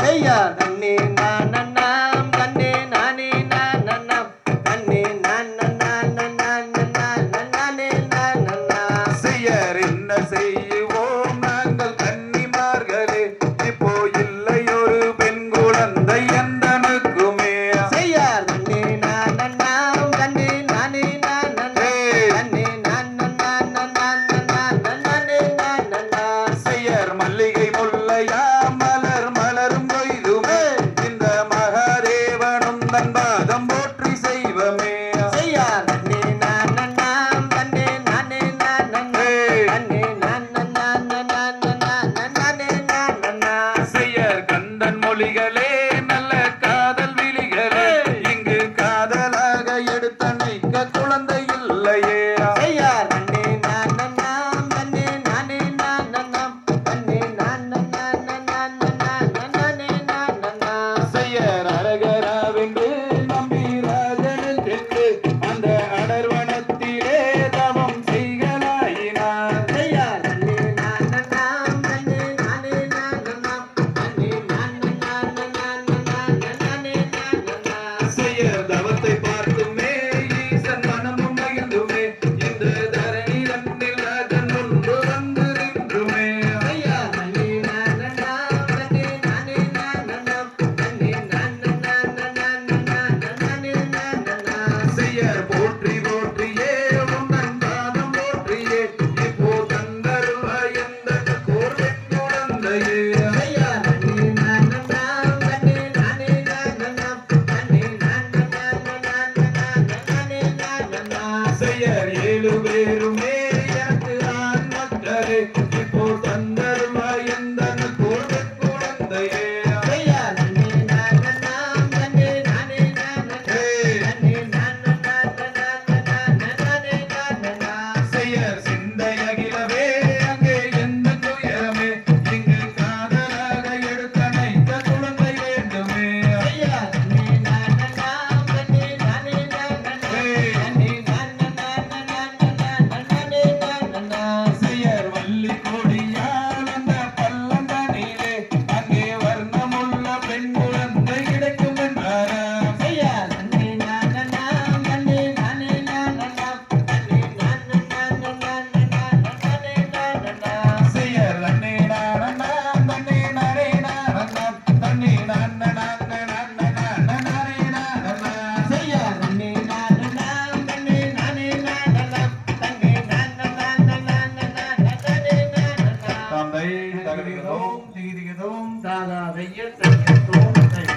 செய்யா தண்ணி நன்னாம் தண்ணி நானே நன்னாம் தண்ணி நன்னாம் செய்யறின்ன செய்ய எழுவேறுமே надаєте